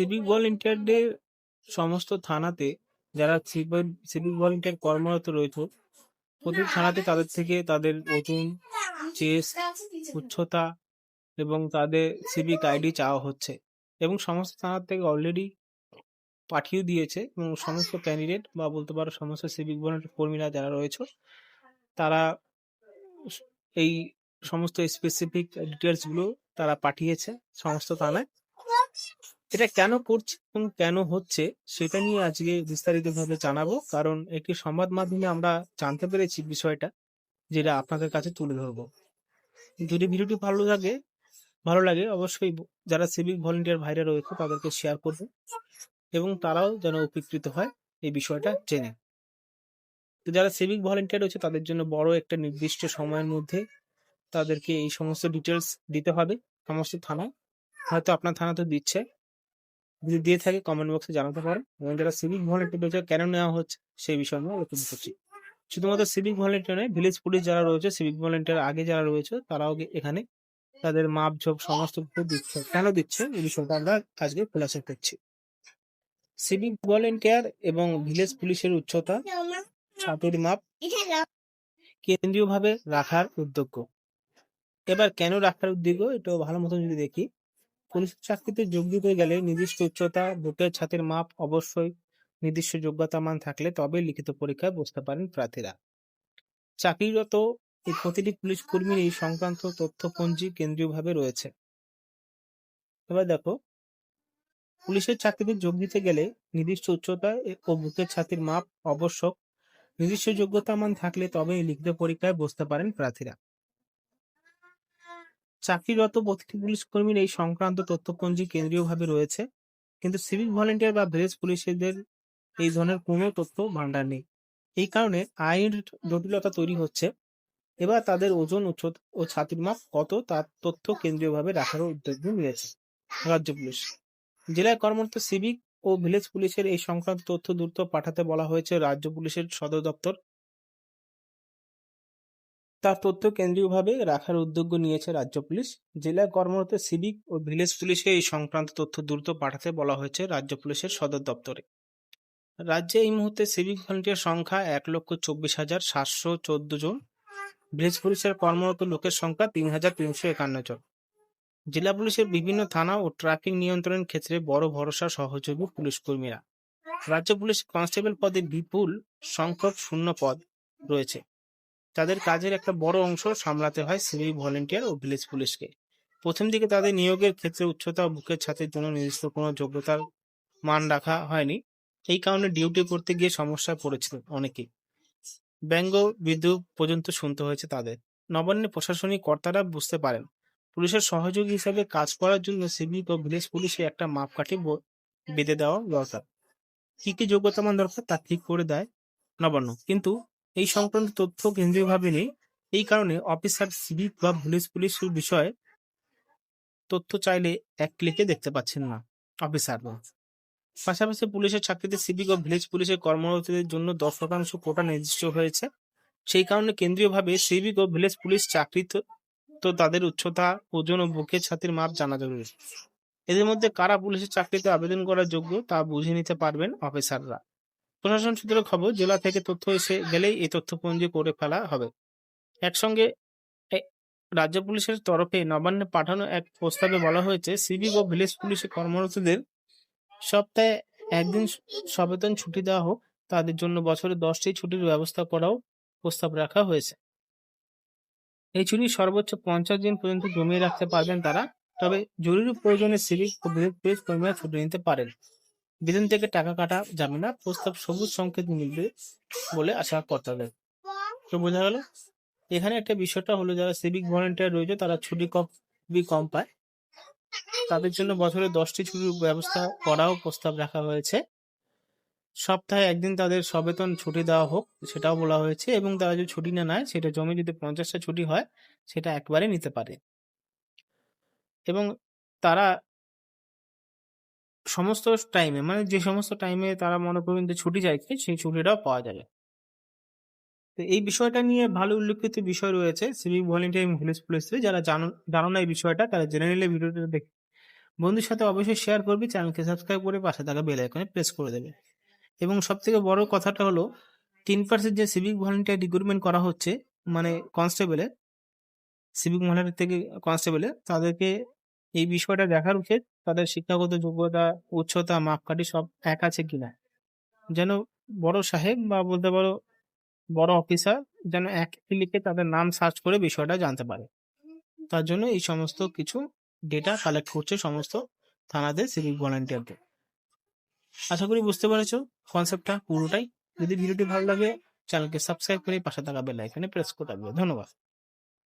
Civic ভলেন্টিয়ারদের সমস্ত থানাতে যারা সিভিক ভলেন্টিয়ার কর্মরত রয়েছে প্রতি থানাতে তাদের থেকে তাদের ওজন চেস্ট উচ্চতা এবং তাদের সিভিক আইডি চাওয়া হচ্ছে এবং সমস্ত থানার থেকে অলরেডি পাঠিয়ে দিয়েছে এবং সমস্ত ক্যান্ডিডেট বা বলতে পারো সমস্ত সিভিক ভলেন্টিয়ার কর্মীরা যারা রয়েছে, তারা এই সমস্ত স্পেসিফিক ডিটেলসগুলো তারা পাঠিয়েছে সমস্ত থানায়। এটা কেন করছে, এবং কেন হচ্ছে, সেটা নিয়ে আজকে বিস্তারিতভাবে জানাব। কারণ একটি সংবাদ মাধ্যমে আমরা জানতে পেরেছি বিষয়টা, যেটা আপনাদের কাছে তুলে ধরবো। যদি ভিডিওটি ভালো লাগে ভালো লাগে অবশ্যই যারা সিভিক ভলেন্টিয়ার ভাইরা রয়েছে, তাদেরকে শেয়ার করবে, এবং তারাও যেন উপকৃত হয় এই বিষয়টা জেনে। তো যারা সিভিক ভলেন্টিয়ার রয়েছে, তাদের জন্য বড় একটা নির্দিষ্ট সময়ের মধ্যে তাদেরকে এই সমস্ত ডিটেলস দিতে হবে। সমস্ত থানায়। হয়তো আপনার থানা তো দিচ্ছে। যদি দিয়ে থাকে কমেন্ট বক্সে জানাতে পারেন। এবং যারা সিভিক ভলেন্টিয়ার রয়েছে, কেন নেওয়া হচ্ছে সেই বিষয় নিয়ে আলোচনা করছি। শুধুমাত্র সিভিক ভলেন্টিয়ার নয় ভিলেজ পুলিশ যারা রয়েছে সিভিক ভলেন্টিয়ার আগে যারা রয়েছে, তারাও এখানে তাদের মাপ ঝোপ সমস্ত কিছু দিচ্ছে। কেন দিচ্ছে? এই বিষয়টা আমরা আজকে খোলাসা করছি। সিভিক ভলেন্টিয়ার এবং ভিলেজ পুলিশের উচ্চতা ছাতের মাপ কেন্দ্রীয়ভাবে রাখার উদ্যোগ। এবার কেন রাখার উদ্যোগ? এটা ভালো মতন যদি দেখি পুলিশ চাকরিতে যোগ দিতে গেলে নির্দিষ্ট উচ্চতা বুকের ছাতের মাপ অবশ্যই নির্দিষ্ট যোগ্যতা মান থাকলে তবে লিখিত পরীক্ষায় বসতে পারেন প্রার্থীরা। চাকরিরত এই প্রতিটি পুলিশ কর্মীর এই সংক্রান্ত তথ্যপঞ্জি কেন্দ্রীয়ভাবে রয়েছে। এবার দেখো, পুলিশের চাকরিতে যোগ দিতে গেলে নির্দিষ্ট উচ্চতা ও বুকের ছাতির মাপ আবশ্যক নির্দিষ্ট যোগ্যতা মান থাকলে তবে লিখিত পরীক্ষায় বসতে পারেন প্রার্থীরা। চাকরিরত প্রতিটি পুলিশ কর্মীর এই সংক্রান্ত তথ্যপঞ্জি কেন্দ্রীয়ভাবে রয়েছে, কিন্তু সিভিক ভলেন্টিয়ার বা ভিলেজ পুলিশদের এই ধরনের কোনো তথ্য ভান্ডার নেই। এই কারণে আইনের জটিলতা তৈরি হচ্ছে। এবার তাদের ওজন ও ছাতির মাপ কত তার তথ্য কেন্দ্রীয়ভাবে রাখারও উদ্যোগ নিয়েছে রাজ্য পুলিশ। জেলায় কর্মরত সিভিক ও ভিলেজ পুলিশের এই সংক্রান্ত তথ্য দ্রুত পাঠাতে বলা হয়েছে রাজ্য পুলিশের সদর দপ্তর তার তথ্য কেন্দ্রীয়ভাবে রাখার উদ্যোগ নিয়েছে রাজ্য পুলিশ। জেলায় কর্মরত সিভিক ও ভিলেজ পুলিশে এই সংক্রান্ত তথ্য দ্রুত পাঠাতে বলা হয়েছে রাজ্য পুলিশের সদর দপ্তরে। রাজ্যে এই মুহূর্তে সিভিক ভলেন্টিয়ার সংখ্যা এক লক্ষ চব্বিশ হাজার সাতশো চোদ্দ জন, ভিলেজ পুলিশের কর্মরত লোকের সংখ্যা তিন হাজার তিনশো একান্ন জন। জেলা পুলিশের বিভিন্ন থানা ও ট্রাফিক নিয়ন্ত্রণের ক্ষেত্রে বড় ভরসা সহযোগী পুলিশ কর্মীরা। রাজ্য পুলিশ কনস্টেবল পদে বিপুল সংখ্যক শূন্য পদ রয়েছে। তাদের কাজের একটা বড় অংশ সামলাতে হয় সিভিক ভলেন্টিয়ার ও ভিলেজ পুলিশকে। প্রথম দিকে তাদের নিয়োগের ক্ষেত্রে উচ্চতা ও বুকের ছাতের জন্য নির্দিষ্ট কোনো যোগ্যতার মান রাখা হয়নি। এই কারণে ডিউটি করতে গিয়ে সমস্যায় পড়েছিল অনেকেই। ব্যঙ্গ বিদ্রুপ পর্যন্ত শুনতে হয়েছে তাদের। নবান্নে প্রশাসনিক কর্তারা বুঝতে পারেন, পুলিশের সহযোগী হিসাবে কাজ করার জন্য সিভিক ও ভিলেজ পুলিশে একটা মাপকাঠি বেঁধে দেওয়া দরকার। কি কি যোগ্যতা মান দরকার তা ঠিক করে দেয় নবান্ন। কিন্তু এই সংক্রান্ত তথ্য কেন্দ্রীয়ভাবে নেই। এই কারণে অফিসার সিভিক বা পুলিশ, পুলিশের বিষয়ে তথ্য চাইলে এক ক্লিকে দেখতে পাচ্ছেন না অফিসাররা পাশাপাশি পুলিশের চাকরিতে সিভিক ও ভিলেজ পুলিশের কর্মরতদের জন্য দশ শতাংশ কোটা নির্দিষ্ট হয়েছে। সেই কারণে কেন্দ্রীয়ভাবে সিভিক ও ভিলেজ পুলিশ চাকরি তো- তো তাদের উচ্চতা, ওজন ও বুকের ছাতির মাপ জানা জরুরি। এদের মধ্যে কারা পুলিশের চাকরিতে আবেদন করার যোগ্য তা বুঝে নিতে পারবেন অফিসাররা। প্রশাসন সূত্রে খবর, জেলা থেকে তথ্য এসে গেলেই এই তথ্যপঞ্জি করে ফেলা হবে। একসঙ্গে রাজ্য পুলিশের তরফে নবান্নে পাঠানো এক প্রস্তাবে বলা হয়েছে, সিভিক ও ভিলেজ পুলিশের কর্মরতদের সপ্তাহে একদিন সবেতন ছুটি দেওয়া হোক, তাদের জন্য বছরে দশটি ছুটির ব্যবস্থা করাও প্রস্তাব রাখা হয়েছে। এই ছুটি সর্বোচ্চ পঞ্চাশ দিন পর্যন্ত জমিয়ে রাখতে পারবেন তারা, তবে জরুরি প্রয়োজনে সিভিক ও ভিলেজ পুলিশ কর্মীরা ছুটি নিতে পারেন। বেতন থেকে টাকা কাটা যাবে না, প্রস্তাব সবুজ সংকেত মিলবে বলে আশা কর্তাদের। তো বোঝা গেল? এখানে একটা বিষয়টা হলো, যারা সিভিক ভলেন্টিয়ার রয়েছে, তারা ছুটি খুবই কম পায়। তাদের জন্য বছরে দশটি ছুটির ব্যবস্থা করাও প্রস্তাব রাখা হয়েছে। সপ্তাহে একদিন তাদের সবেতন ছুটি দেওয়া হোক, সেটাও বলা হয়েছে, এবং তারা যদি ছুটি না নেয়, সেটা জমি যদি পঞ্চাশটা ছুটি হয়, সেটা একবারে নিতে পারে। এবং তারা সমস্ত টাইমে মানে যে সমস্ত টাইমে তারা মনে করবেন যে ছুটি চাইছে সেই ছুটিটাও পাওয়া যাবে। তো এই বিষয়টা নিয়ে ভালো উল্লেখিত বিষয় রয়েছে সিভিক ভলেন্টিয়ার ভিলেজ পুলিশে যারা জানো জানো না এই বিষয়টা, তারা জেনে নিলে ভিডিওটা দেখে বন্ধুর সাথে অবশ্যই শেয়ার করবি চ্যানেলকে সাবস্ক্রাইব করে পাশে থাকা বেল আইকনে প্রেস করে দেবে। এবং সব থেকে বড় কথাটা হলো, তিন পার্সেন্ট যে সিভিক ভলেন্টিয়ার রিক্রুটমেন্ট করা হচ্ছে মানে কনস্টেবলে সিভিক ভলেন্টিয়ার থেকে কনস্টেবলে তাদেরকে এই বিষয়টা দেখার উচিত তাদের শিক্ষাগত যোগ্যতা, উচ্চতা, মাপকাঠি সব এক আছে কিনা? যেন বড় সাহেব বা বলতে পারো বড় অফিসার যেন এক ক্লিকে তাদের নাম সার্চ করে বিষয়টা জানতে পারে। তার জন্য এই সমস্ত কিছু ডেটা কালেক্ট করছে সমস্ত থানাদের সিভিক ভলান্টিয়ারদের আশা করি বুঝতে পেরেছ কনসেপ্টটা পুরোটাই। যদি ভিডিওটি ভালো লাগে চ্যানেলকে সাবস্ক্রাইব করে পাশে থাকা বেল আইকনে প্রেস করে রাখবে। ধন্যবাদ।